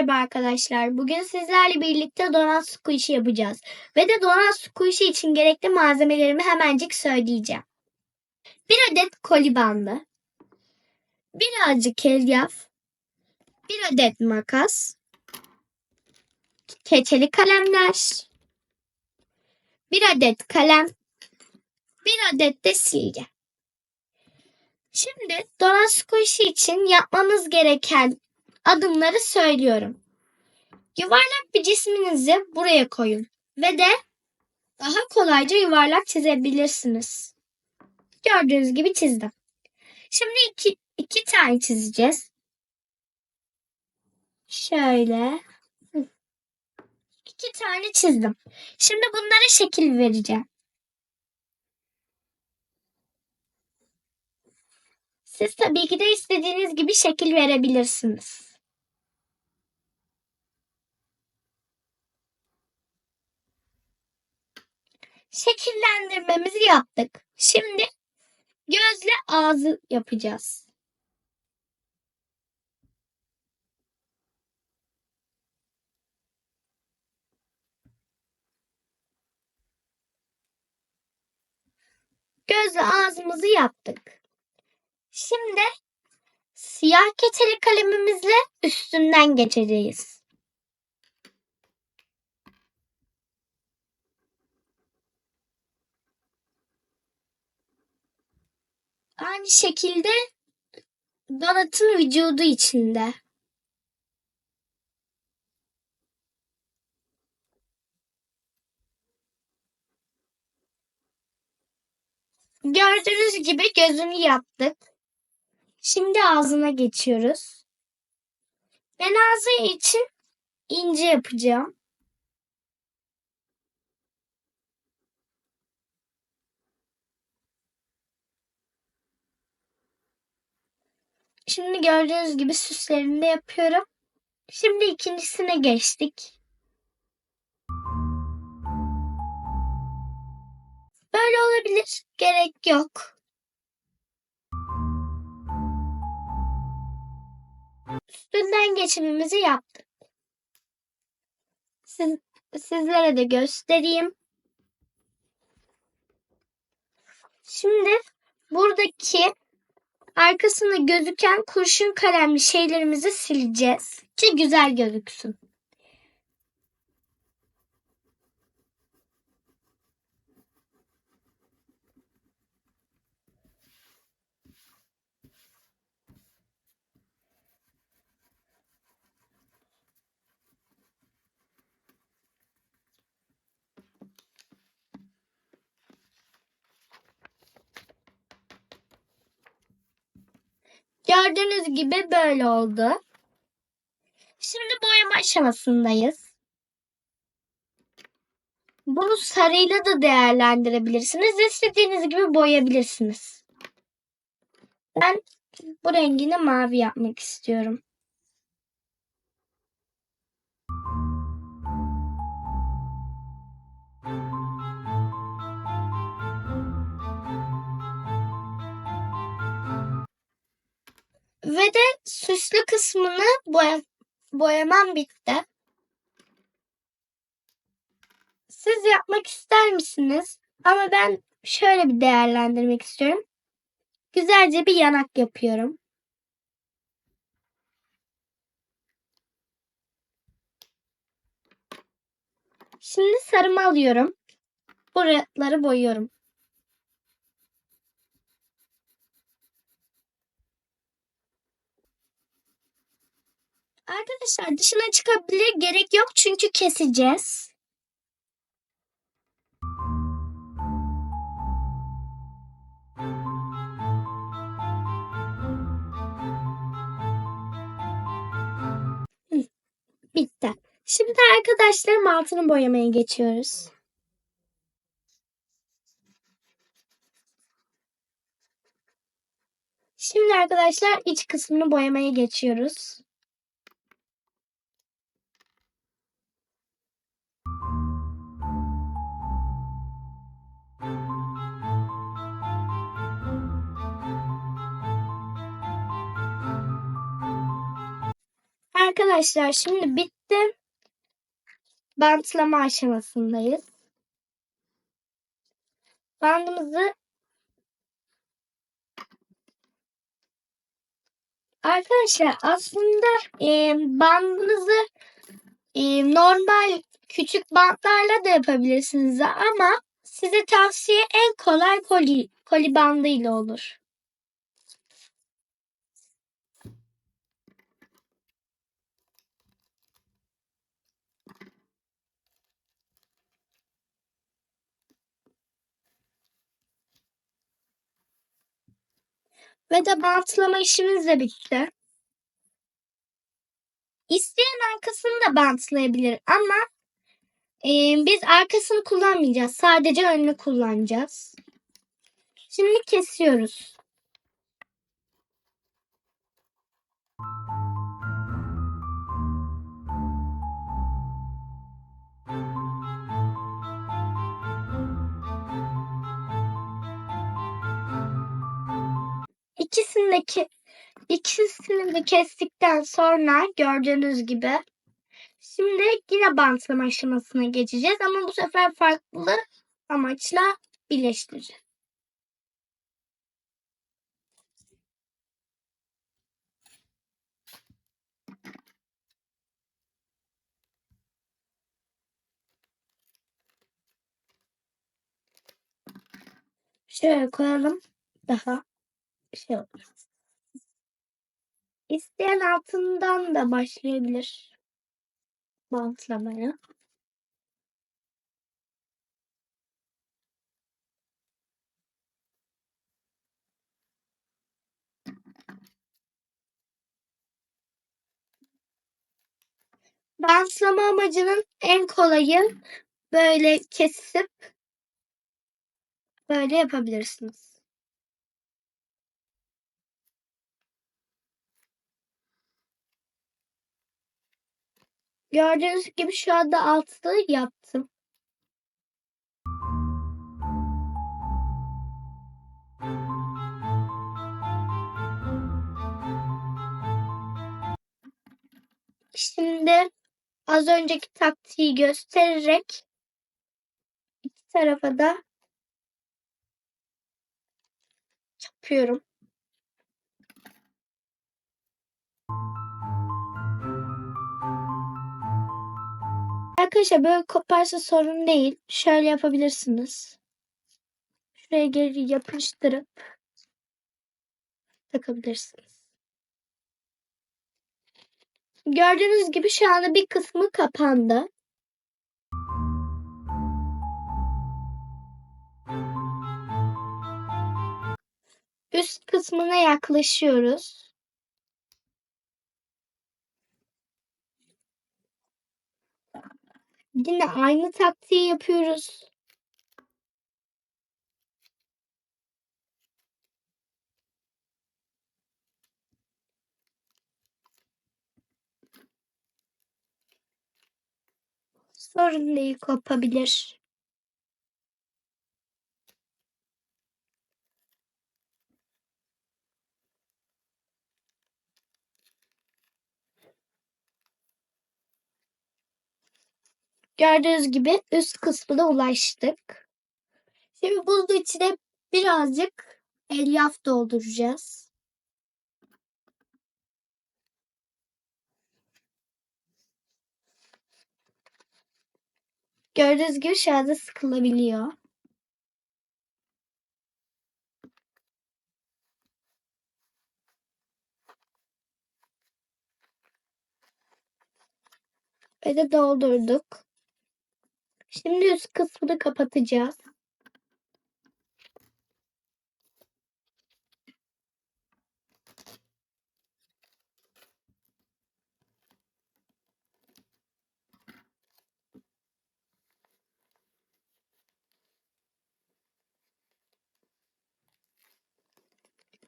merhaba arkadaşlar. Bugün sizlerle birlikte donat squishy yapacağız. Ve de donat squishy için gerekli malzemelerimi hemencik söyleyeceğim. Bir adet koli bandı. Birazcık elyaf. Bir adet makas. Keçeli kalemler. Bir adet kalem. Bir adet de silgi. Şimdi donat squishy için yapmamız gereken adımları söylüyorum. Yuvarlak bir cisminizi buraya koyun ve de daha kolayca yuvarlak çizebilirsiniz. Gördüğünüz gibi çizdim. Şimdi iki, iki tane çizeceğiz. Şöyle. İki tane çizdim. Şimdi bunlara şekil vereceğim. Siz tabii ki de istediğiniz gibi şekil verebilirsiniz. Şekillendirmemizi yaptık. Şimdi gözle ağzı yapacağız. Gözle ağzımızı yaptık. Şimdi siyah keçeli kalemimizle üstünden geçeceğiz. Aynı şekilde donatın vücudu içinde. Gördüğünüz gibi gözünü yaptık. Şimdi ağzına geçiyoruz. Ben ağzı için ince yapacağım. Şimdi gördüğünüz gibi süslerini de yapıyorum. Şimdi ikincisine geçtik. Böyle olabilir. Gerek yok. Üstünden geçimimizi yaptık. Siz, sizlere de göstereyim. Şimdi buradaki arkasında gözüken kurşun kalemli şeylerimizi sileceğiz. Ki güzel gözüksün. Gördüğünüz gibi böyle oldu. Şimdi boyama aşamasındayız. Bunu sarıyla da değerlendirebilirsiniz. İstediğiniz gibi boyayabilirsiniz. Ben bu rengini mavi yapmak istiyorum. Ve de süslü kısmını boya boyamam bitti. Siz yapmak ister misiniz? Ama ben şöyle bir değerlendirmek istiyorum. Güzelce bir yanak yapıyorum. Şimdi sarımı alıyorum. Buraları boyuyorum. Arkadaşlar dışına çıkabilir gerek yok çünkü keseceğiz. Bitti. Şimdi arkadaşlar altını boyamaya geçiyoruz. Şimdi arkadaşlar iç kısmını boyamaya geçiyoruz. Arkadaşlar şimdi bitti. Bantlama aşamasındayız. Bandımızı Arkadaşlar aslında e, bandınızı e, normal küçük bantlarla da yapabilirsiniz ama size tavsiye en kolay koli, koli bandıyla olur. Ve de bantlama işimiz de bitti. İsteyen arkasını da bantlayabilir ama e, biz arkasını kullanmayacağız. Sadece önünü kullanacağız. Şimdi kesiyoruz. İkisini de, ke ikisini de kestikten sonra gördüğünüz gibi şimdi yine bantlama aşamasına geçeceğiz ama bu sefer farklı amaçla birleştireceğiz. Şöyle koyalım. Daha şey olur. İsteyen altından da başlayabilir bantlamaya. Bantlama amacının en kolayı böyle kesip böyle yapabilirsiniz. Gördüğünüz gibi şu anda altı yaptım. Şimdi az önceki taktiği göstererek iki tarafa da yapıyorum. Arkadaşlar böyle koparsa sorun değil. Şöyle yapabilirsiniz. Şuraya geri yapıştırıp takabilirsiniz. Gördüğünüz gibi şu anda bir kısmı kapandı. Üst kısmına yaklaşıyoruz. Yine aynı taktiği yapıyoruz. Sorun değil kopabilir. Gördüğünüz gibi üst kısmına ulaştık. Şimdi bunun içine birazcık elyaf dolduracağız. Gördüğünüz gibi şu anda sıkılabiliyor. Ve de doldurduk. Şimdi üst kısmını kapatacağız.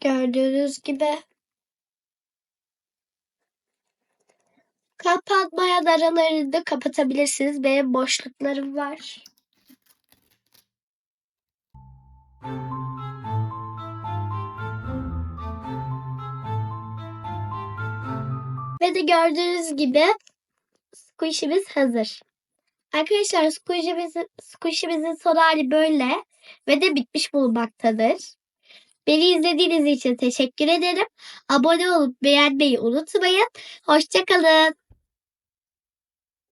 Gördüğünüz gibi kapatmaya aralarını da kapatabilirsiniz. Benim boşluklarım var. Ve de gördüğünüz gibi squishy'miz hazır. Arkadaşlar squishy'mizin, squishy'mizin son hali böyle ve de bitmiş bulunmaktadır. Beni izlediğiniz için teşekkür ederim. Abone olup beğenmeyi unutmayın. Hoşçakalın.